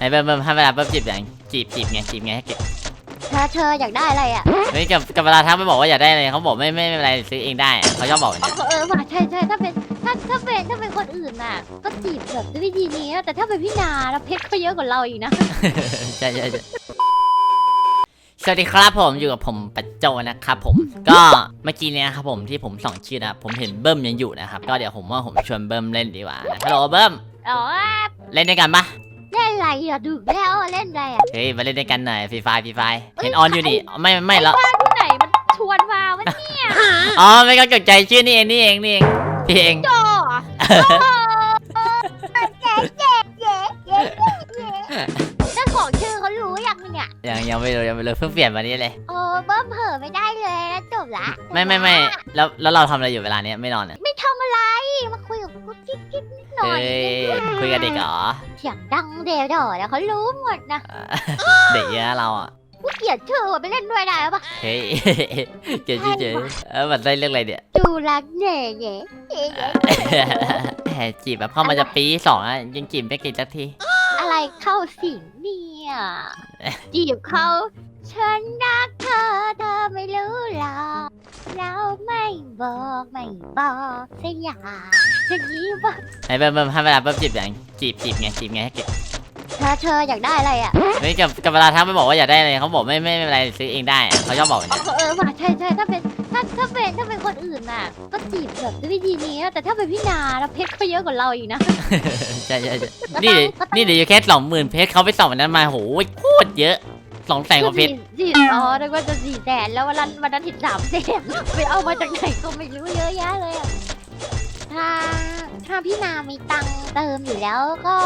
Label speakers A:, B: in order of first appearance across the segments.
A: ไอ้เบิ้มเบิ้มให้เวลาเบิ้มจีบอย่างจีบจีบไงจีบไงให้เก็บ
B: เธอเธออยากได้อะไรอะ
A: เฮ้ยกับกับเวลาทักไปบอกว่าอยากได้อะไรเขาบอกไม่ไม่ไม่เป็นไรซื้อเองได้เขาชอบบอกอย่าง
B: อ๋อ
A: เนี้ย
B: เออว่ะใช่ใช่ถ้าเป็นถ้าถ้าเป็นถ้าเป็นคนอื่นน่ะ ก็จีบแบบด้วยวิธีนี้นะแต่ถ้าเป็นพี่นาแล้วเพชรเขาเยอะกว่าเราอีกนะ
A: ใช่ใช่ใช่สวัสดีครับผมอยู่กับผมปัจโจนะครับผมก็เมื่อกี้เนี้ยครับผมที่ผมส่องชื่อนะครับผมเห็นเบิ้มยังอยู่นะครับก็เดี๋ยวผมว่าผมชวนเบิ้มเล่นดีกว่านะฮัลโหลเบิ้ม
B: อ๋อ
A: เล่นด้วยกันปะ
B: เล่นอะไรอะดึกแล้วอะเล่นอะไรอะ
A: เฮ้ยมาเล่นด้วยกันหน่อยฟรีไฟฟรีไฟเห็นออนอยู่นี่ไม่ไม่แล้ว
B: ที่ไหนมันชวนมาวะเนี่ย
A: อ๋อไม่ก็เกิดใจชื่อนี่เองนี่เองนี่เองพี่เอง
B: โจเจ๊เจ๊เจ๊เจ๊เจ้าของชื่อเขารู้ยังเนี่ย
A: ยังยังไม่รู้ยังไม่รู้เพิ่งเปลี่ยนวันนี้เลย
B: โอ้เบิ้มเผลอไม่ได้เลยนะจบละ
A: ไม่ไม่ไม่แล้วแล้วเราทำอะไรอยู่เวลาเนี้ยไม่นอนเนี่ย
B: ไม่ทำอะไรมาคุยกับกุ๊กกิ๊กกิ๊กนิด หน่อ
A: เฮ้
B: ย
A: ยคุยกับเด็กเหรอ
B: เสียงดังเดวดอแล้วเขารู้หมดนะ
A: เด็กเยอะเราอะ
B: กูเกลียดชื่อว่ะไปเล่นด้วยได้ปะ
A: เฮ้ยเจ๋เจ๋เออมันได้เรื่องอะไรเนี่ย
B: ดูรักเน่เน่เอ๊ะ
A: แหมจีบแบบเข้ามาจะปีสองอะยังจีบไม่กี่สักที
B: อะไรเข้าสิงเนี่ยจีบเขาฉันรักเธอเธอไม่รู้ บอกไม่บอกสักอย่างอย่างนี้ปะ
A: ไอ้เบิ้มเบิ้มให้เวลาเบิ้มจีบอย่างจีบจีบไงจีบไงให้เก็บ
B: เธอเธออยากได้อะไรอะ
A: เฮ้ยกับกับเวลาทักไปบอกว่าอยากได้อะไรเขาบอกไม่ไม่ไม่เป็นไรซื้อเองได้เขาชอบบอกอย่าง
B: อ๋อ
A: เนี้ย
B: เออว่ะใช่ใช่ถ้าเป็นถ้าถ้าเป็นถ้าเป็นคนอื่นน่ะ ก็จีบแบบด้วยวิธีนี้นะแต่ถ้าเป็นพี่นาแล้วเพชรเขาเยอะกว่าเราอีกนะ
A: ใช่ใช่ใช่นี่นี่เดี๋ยวอยู่แค่สองหมื่นเพชรเขาไปส่องวันนั้นมาโหโคตรเยอะ สองแสนกว่าเพชร
B: สี่อ๋อนึกว่าจะสี่แสนแล้ววันนั้นวันนั้นถิดสามแสนไปเอามาจากไหนก็ไม่รู้เยอะแยะเลยอะถ้าถ้าพี่นามีตังค์เติมอยู่แล้วก็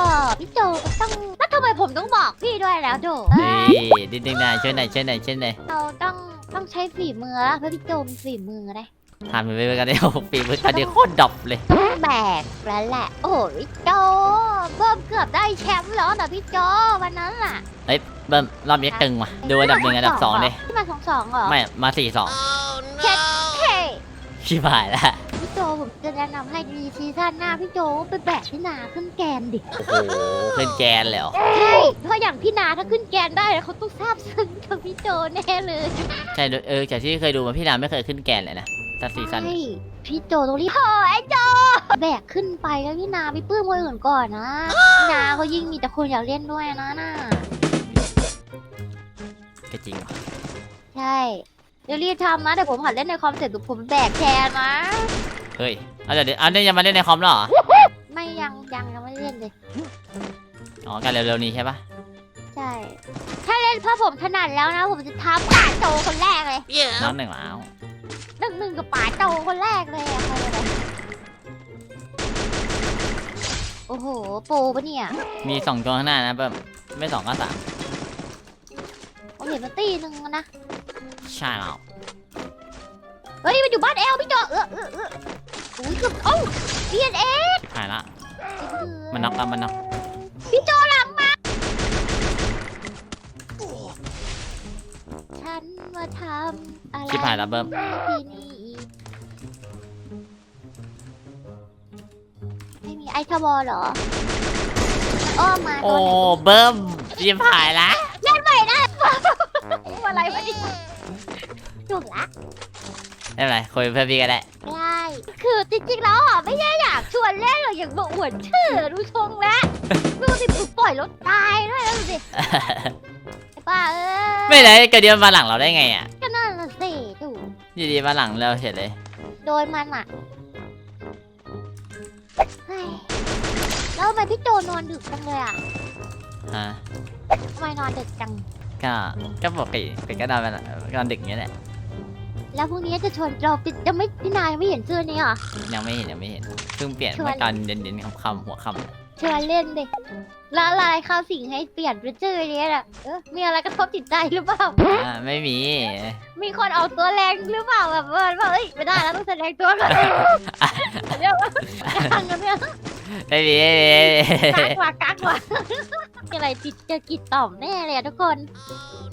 B: พี่โจก็ต้องแล้วทำไมผมต้องบอกพี่ด้วยแล้วโจ
A: เฮ้ยดิดนึงนะช่วยหน่อยช่วยหน่อยช่วยหน่อย
B: เราต้องต้องใช้ฝีมือแล้วเพราะพี่โจมีฝีมือนะ
A: ทำไปไปกันเดียวปีมือกันเดียวโคตรดรอปเลย
B: ต้องแบกแล้วแหละ โอ้ยโจเบิ้มเกือบได้แชมป์แล้วนะพี่โจวันนั้นอะ
A: เบิ้มรอบนี้ตึงว่ะดูอันดับหนึ่งอันดับสองเลย
B: ที่มาสองสองเหรอ
A: ไม่มาสี่สอง
B: เฮ้ย
A: ชิบหายละ
B: พี่โจผมจะแนะนำให้ดีซีซั่นหน้าพี่โจไปแบกพี่นาขึ้นแกนดิ
A: โอ้โหขึ้นแกนเลยเหรอ
B: ใช่เพราะอย่างพี่นาถ้าขึ้นแกนได้เขาต้องซาบซึ้งกับพี่โจแน่เลย
A: ใช่ดูเออจากที่เคยดูมาพี่ดาวไม่เคยขึ้นแกนเลยนะ ตัดซีซั่น
B: ใช่พี่โจต้องรีบโอ้ไอ้โจ แบกขึ้นไปแล้วพี่นาไปปลื้มคนอื่นก่อนนะพี่นาเขายิ่งมีแต่คนอยากเล่นด้วยนะน่ะ
A: ก็จริงว่ะ
B: ใช่เดี๋ยวรีบทำนะเดี๋ยวผมหัดเล่นในคอมเสร็จเดี๋ยวผมแบกแทนนะ
A: เฮ้ยเอาเดี๋ยวเดี๋ยวอันนี้ยังมาเล่นในคอมแล้วเหรอ
B: ไม่ยังยังยังไม่เล่นเลย
A: อ๋อกันเร็วๆนี้ใช่ปะ
B: ใช่ ถ้าเล่นเพราะผมถนัดแล้วนะ ผมจะทำป่าโจคนแรกเลย
A: น้องหนึ่งแล้ว
B: หนึ่งหนึ่งกับป่าโจคนแรกเลยอะใครอะไรโอ้โห โปรปะเนี่ย
A: มีสองตัวข้างหน้านะเบิ้มไม่สองก็สาม
B: ผมเห็นมันตีหนึ่งนะ
A: ใช่แล้ว
B: เฮ้ยมันอยู่บ้านแอลพี่โจเออเออเอออุ้ยเกือบเอ้าเดียนเอ
A: หายละ มันน็อกแล้วมันน็อก
B: พี่โจหลังมาฉันมาทำอะไร
A: ชิบหายละเบิ้ม
B: ที่นี่ไไอทบอลเหรอมันอ้อมมา
A: โอ้
B: ตัวไหน
A: เบิ้มชิบหายละ
B: อะไรวะเนี่ยจบละ
A: ไม่เป็นไรคุยเพื่อนพี่ก็ได้
B: ได้ คือจริงๆ แล้วอะไม่ได้อยากชวนเล่นหรอกอยากบอกอวดชื่อดูชงแล้วดูสิผมปล่อยรถตายด้วยแล้วดูสิไอ้ป้าเอ้ย
A: ไม่เลยกระเดียวมาหลังเราได้ไงอะ
B: ก็นั่นน่ะสิดู
A: อยู่ดีมาหลังเราเฉยเลย
B: โดนมันอะ เฮ้ยแล้วทำไมพี่โจนอนดึกจังเลยอะ
A: ฮะ
B: ทำไมนอนดึกจัง
A: ก็ก็ปกติเป็นก็นอนไปนอนดึกอย่างเงี้ยแหละ
B: แล้วพรุ่งนี้จะชวนเราปิดยังไม่พี่นายยังไม่เห็นเสื้อนี้เหรอ
A: ยังไม่เห็นยังไม่เห็นเพิ่งเปลี่ยน
B: ชวน
A: เมื่อตอนเย็นๆค่ำๆหัวค่ำ
B: ชวนเล่นดิแล้วอะไรเข้าสิ่งให้เปลี่ยนเป็นชื่อนี้น่ะเออมีอะไรกระทบจิตใจหรือเปล่า
A: อ่าไม่มี
B: มีคนเอาตัวแรงหรือเปล่าแบบว่าว่าเอ้ยไม่ได้แล้วต้องแสดงตัวก่อนเรียกว่ากังกันเนี่ย
A: ไม่มีไม่มีไม่มี
B: กักว่ากักว่ามีอะไรติดจะกิดต่อมแน่เลยอะทุกคน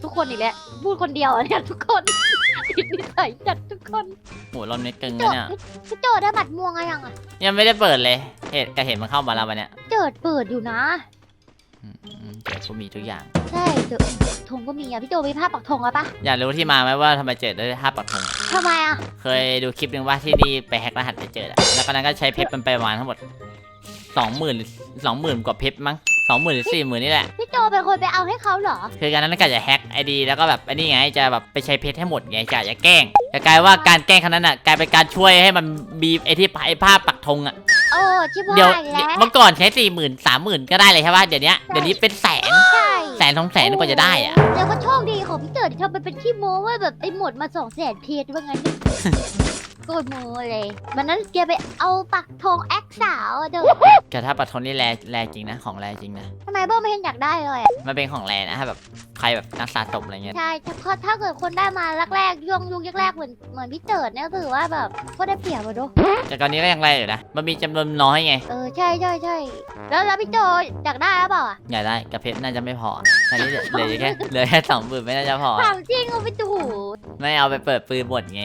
B: ทุกคนอีกแล้วพูดคนเดียวอะเนี่ยทุกคน ติดนิสัยจัดทุกคน
A: โหรอบนี้กึ่ง
B: โจ
A: แล้วเนี่ย
B: พี่โจได้บัตรม่วงอะไรยังอะ
A: ยังไม่ได้เปิดเลย เห็นก็เห็นมันเข้ามาแล้ววันเนี้ย
B: เจิดเปิดอยู่นะ
A: อืมอืมเจอก็มีทุกอย่าง
B: ใช่เดี๋ยวปักธงก็มีอะพี่โจมีภาพปักธงอะปะ
A: อยากรู้ที่มาไหมว่าทำไมเจอได้ท่าปักธง
B: ทำไมอะ
A: เคยดูคลิปหนึ่งว่าที่นี่ไปแฮกรหัสไปเจออะแล้วก็นั้นก็ใช้เพชรมันไปประมาณทั้งหมดสองหมื่นสองหมื่นกว่าเพชรมั้ง สองหมื่นหรือสี่หมื่นนี่แหละ
B: พี่โจเป็นคนไปเอาให้เขาเหรอ
A: คือการนั้นก็จะแฮกไอดีแล้วก็แบบไอ้นี่ไงจะแบบไปใช้เพชรให้หมดไงจะจะแกล้งจะกลายว่าการแกล้งครั้งนั้นอะกลายเป็นการช่วยให้มันบีไอที่ไอผ้าปักธงอะ
B: โอ้ชิบ
A: เดี๋ยว
B: หายแล้ว
A: เมื่อก่อนใช้สี่หมื่นสามหมื่นก็ได้เลยใช่ป่ะเดี๋ยวนี้เดี๋ยวนี้เป็นแสน
B: ใช่
A: แสนสองแสนกว่าจะได้อะ
B: แล้วก็โชคดีของพี่เจิดที่ทำไปเป็นขี้โม้ว่าแบบไปหมดมาสองแสนเพจว่างั้นโกดโมเลยวันนั้นแกไปเอาปักธงแอคสาวอะเด้อ
A: แต่ถ้าปักธงนี่แรแรจริงนะของแรจริงนะ
B: ทำไมเบิ้มไม่เห็นอยากได้เลยอะ
A: มันเป็นของแรนะถ้าแบบใครแบบนักสะสมอะไรเงี้ย
B: ใช่ถ้าถ้าเกิดคนได้มาแรกๆย่วงยุคแรกๆเหมือนเหมือนพี่เจิดเนี่ยก็ถือว่าแบบก็ได้เปรียบอะเดู
A: แต่ตอนนี้ก็ยังแรอยู่นะมันมีจำนวนน้อยไง
B: เออใช่ใช่ใช่แล้วแล้วพี่โจอยากได้หรือเปล่าอะ
A: อยากได้กับเพชรน่าจะไม่พอตอนนี้เหลือเหลืออยู่แค่เหลือแค่สองหมื่นไม่น่าจะพอ
B: ถามจริงเอาไปดู
A: ไม่เอาไปเปิดปืนหมดไง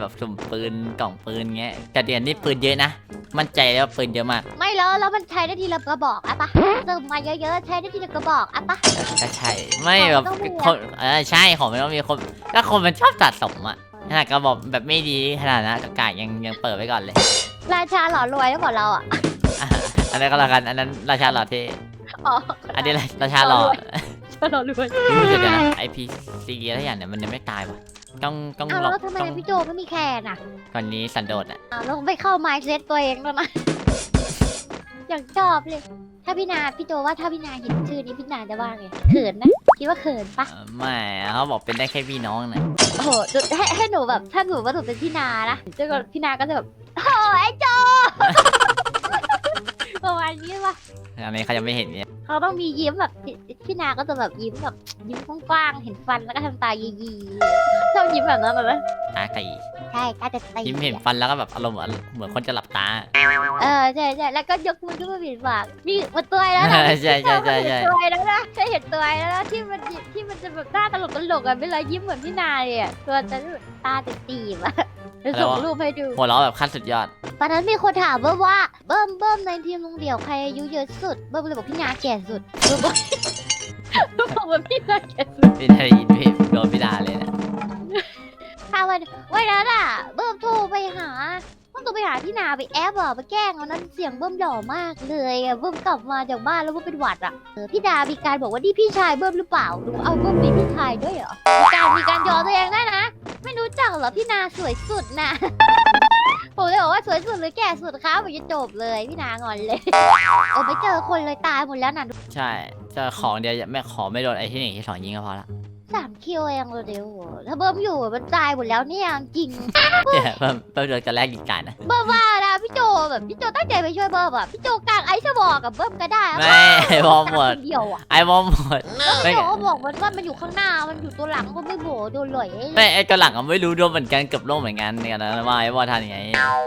A: แบบสุ่มปืนกล่องปืนเงี้ยแต่เดี๋ยวนี้ปืนเยอะนะ มั่นใจแล้ววาปืนเยอะมาก
B: ไม่แล้วแล้วมันใช้ได้ทีละกระบอกอะปะเติมมาเยอะๆใช้ได้ทีละกระบอกอะปะ
A: ก็ใช่ ไม่แบบ
B: ของต้องมีอะ
A: คนเออใช่ของมันต้องมีคนถ้าคนมันชอบสะสมอะขนาดกระบอกแบบไม่ดีขนาดนั้นกากๆยังยังเปิดไว้ก่อนเลย
B: ราชาหล่อรวยแล้วบอกเราอะ
A: อะอันนั้นก็แล้วกันอันนั้นราชาหล่อเท่
B: อ๋อ
A: อันนี้ราชาหล่อ
B: ชาหล่อรวย
A: รู้สึกนะไอพีซีอะไรอย่างเนี่ยมันยังไม่ตายวะ ต้องต้อง
B: อ้าว
A: ลอง
B: แล้วทำไม
A: ต้อง
B: พี่โจไม่มีแคนอะ
A: ก่อนนี้สันโดษอะ
B: อ้าวเราไปเข้าไมซ์เซตตัวเองแล้วนะอย่างชอบเลย ถ้าพี่นาพี่โจว่าถ้าพี่นาเห็นชื่อนี้พี่นาจะว่าไงเขินนะคิดว่าเขินปะ
A: เออไม่เขาบอกเป็นได้แค่พี่น้องนะ
B: โอ้โหให้ให้หนูแบบถ้าหนูว่าหนูเป็นพี่นานะเจ้าก็พี่นาก็จะแบบโอ้ไอ้โจ ประมาณนี้ปะ
A: อันนี้เขายังไม่เห็นเนี่ย
B: เขาต้องมียิ้มแบบพี่พี่นาก็จะแบบยิ้มแบบยิ้มกว้างๆเห็นฟันแล้วก็ทำตายียีๆชอบยิ้มแบบนั้นเหรอ
A: ตาไก่
B: ใช่ตาจะตี
A: ยิ้มเห็นฟันแล้วก็แบบอารมณ์เหมือนเหมือนคนจะหลับตา
B: เออใช่ใช่แล้วก็ยกมือขึ้นมาบิดปากมีมาตัวแล้วนะ
A: ใช่ใช่ใช่ใช่
B: เห็นตัวแล้วนะใช่เห็นตัวแล้วนะที่มันที่มันจะแบบหน้าตลกตลกๆอะเวลายิ้มเหมือนพี่นาเลยอะตัวจะแบบตาติดตีบอะเดี๋ยวส่งรูปให้ดู
A: หัวเราะแบบขั้นสุดยอด
B: ตอนนั้นมีคนถามเบิ้มว่าเบิ้มเบิ้มในทีมลุงเดี่ยวใครอายุเยอะสุด เบิ้มเลยบอกพี่นาแก่สุดเบิ้มบอกเบิ้มบอกว่าพี่นาแก่สุด
A: พี่ได้ยินพี่โดนพี่ด่าเลยนะ
B: ถ้าวันวันนั้นอะ เบิ้มโทรไปหาเบิ้มโทรไปหาพี่นาไปแอบอะไปแกล้งวันนั้นเสียงเบิ้มหล่อมากเลยอะเบิ้มกลับมาจากบ้านแล้วเบิ้มเป็นหวัดอะเออพี่ดามีการบอกว่านี่พี่ชายเบิ้มหรือเปล่าหรือเอาเบิ้มเป็นพี่ชายด้วยเหรอมีการมีการยอตัวเองได้นะไม่รู้จักเหรอพี่นาสวยสุดนะ ผมเลยบอกว่าสวยสุดหรือแก่สุดครับผมจะจบเลยพี่นางอนเลยโอ้ไม่เจอคนเลยตายหมดแล้วนะ
A: ใช่จะของเดียวไม่ขอไม่โดนไอ้ที่หนึ่งที่สองยิงก็พอละ
B: สามคิวเองเลยเดียวถ้าเบิ้มอยู่มันตายหมดแล้วเนี่ยจริง
A: เดี๋ยวเพิ่มเพิ่มโดนกันแรกยิงกันนะ
B: เบิ้มว่านะ พี่โจแบบพี่โจตั้งใจไปช่วยเบิ้มอะพี่โจกลางไอซ์บอกกับเบิ้มก็ได้อะ
A: ไม่ไอ้บอมหมด
B: คนเดียวอะ
A: ไอ้บอมหมด
B: พี่โจก็บอกมันว่ามันอยู่ข้างหน้ามันอยู่ตัวหลังก็ไม่โบโดนหล่อย
A: ไม่ไอ้ตัวหลังก็ไม่รู้ด้วยเหมือนกันเกือบโลกเหมือนกันเนี่ยนะว่าไอ้บอลทันยังไง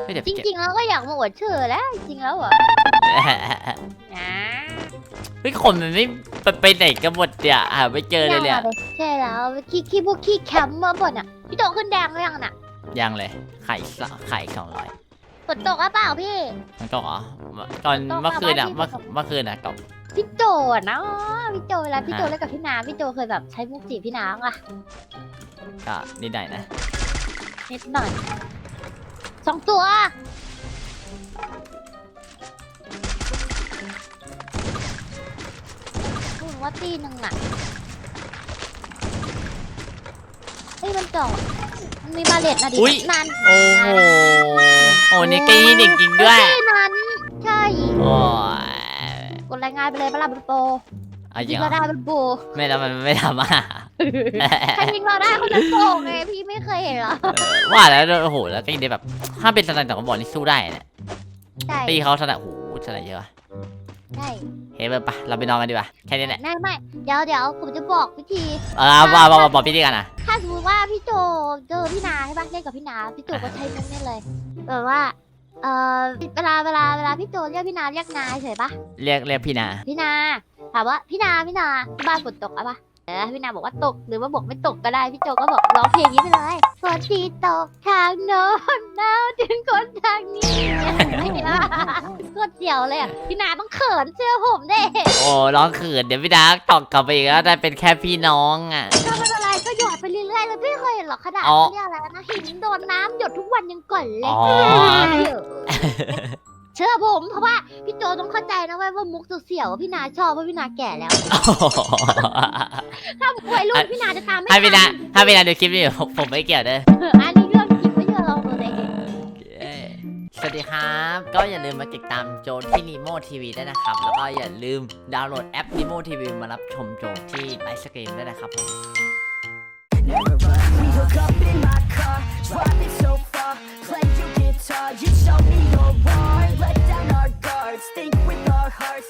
A: เฮ้ยเดี๋ยว
B: จ
A: พี่เก็บ
B: ริงๆแล้วก็อยากมาอวดเชื่อแล้วจริงๆแล้วอะนะ
A: เฮ้ยคนมันไม่ไปไปไหนกันหมดเนี่ยหาไม่เจอเลยเนี่ย
B: ใช่แล้วขี้ขี้พวกขี้แคมป์มาหมดอะพี่โจขึ้นแดงหรือยังน่ะ
A: ยังเลยไข่สไข่สองร้อย
B: ฝนตกหรือเปล่าพี่
A: มันก็เหรอตอน
B: ต้อง
A: เมื่อคืนอะ
B: มา
A: เมื่อ
B: บ้านพี่
A: เมื่อคืนอะกับ
B: พี่โจอะเนาะพี่โจเวลาพี่โจ
A: ฮะ
B: เล่นกับพี่นาพี่โจเคยแบบใช้มุกจีบพี่นาอะ
A: ก็นิดหน่อยนะ
B: นิดหน่อยสองตัวพูดว่าตีหนึ่งอะเฮ้ยมันเจาะมันมีบาเลตนะดิ
A: อุ๊ย
B: นาน
A: โอ้โห โอ้นี่ก็ยี่หนึ่งจริงด้วย
B: ตีนั้นใช่
A: โอ้ย
B: กดรายงานไปเลยปะล่ะเป็นโปร
A: เอาจ
B: ยิ
A: ริ
B: ง
A: งเหร
B: เรา
A: อ
B: ได้เป็นโปร
A: ไม่แล้วมันไม่ทำอะ
B: ใครยิงเราได้คนนั้นโปรไงพี่ไม่เคยเห็นเหรอ
A: เออว่าแล้วโอ้โหแล้วก็ยังได้แบบถ้าเป็นสไนแต่ก็บอกนี่สู้ได้เนี่ย
B: ใช่
A: ตีเขาสไนโอ้โหสไนเยอะว่ะ
B: ใช่
A: เฮ้ยไปะเราไปนอนกันดีกว่าแค่นี้แหละ
B: ไม่ไม่เดี๋ยวเดี๋ยวผมจะบอกวิธี
A: เออว่าว่าว่าบอกพี่ดีกันอะ
B: ถ้าสมมติว่าพี่โจเจอพี่นาใช่ปะเล่นกับพี่นาพี่โจก็ใช้มุกนี่เลย แบบว่า เออเวลาเวลาเวลาพี่โจเรียกพี่นาเรียกนายเฉยปะ
A: เรียกเรียกพี่นา
B: พี่นาถามว่าพี่นาพี่นาที่บ้านฝนตกอะปะเออพี่นาบอกว่าตกหรือว่าบอกไม่ตกก็ได้พี่โจก็บอกร้องเพลงนี้ไปเลยฝนที่ตกทางโน้นหนาวถึงคนทางนี้ไม่ได้โคตรเจียวเลยอะพี่นาต้องเขินเชื่อผมเด้
A: โอ้ร้องเขินเดี๋ยวพี่ดาตอบกลับไปอีกแล้วได้เป็นแค่พี่น้องอะ
B: ก็ไม่เป็นไรก็หยอด ไปเรื่อยๆเลยพี่เคยเห็นหรอกขนาด
A: อ๋อ
B: เขาเรียกอะไรนะหินโดนน้ำหยดทุกวันยังก่อนเลย
A: อ๋อ
B: เดี๋ยวเชื่อผมเพราะว่าพี่โจต้องเข้าใจนะเว้ยว่ามุกเสี่ยวๆอะพี่นาชอบเพราะพี่นาแก่แล้ว ถ้าวัยรุ่นพี่นาจะตามไม่
A: ให้พี่ดา
B: ทัน
A: ให้พี่ดาดูคลิปนี้อยู่ผมผมไม่เกี่ยวเด้อ
B: เอออันนี้เรื่องจริงไม่เชื่อเราเลย
A: สวัสดีครับ ก็อย่าลืมมาติดตามโจที่ Nemo TV ได้วยนะครับ แล้วก็อย่าลืมดาวน์โหลดแอป Nemo TV มารับชมโจที่ไลฟ์สตรีมด้วยนะครับผม
C: Never run. We hook up in my car, driving so far. Play your guitar, you show me your art. Let down our guards, think with our hearts.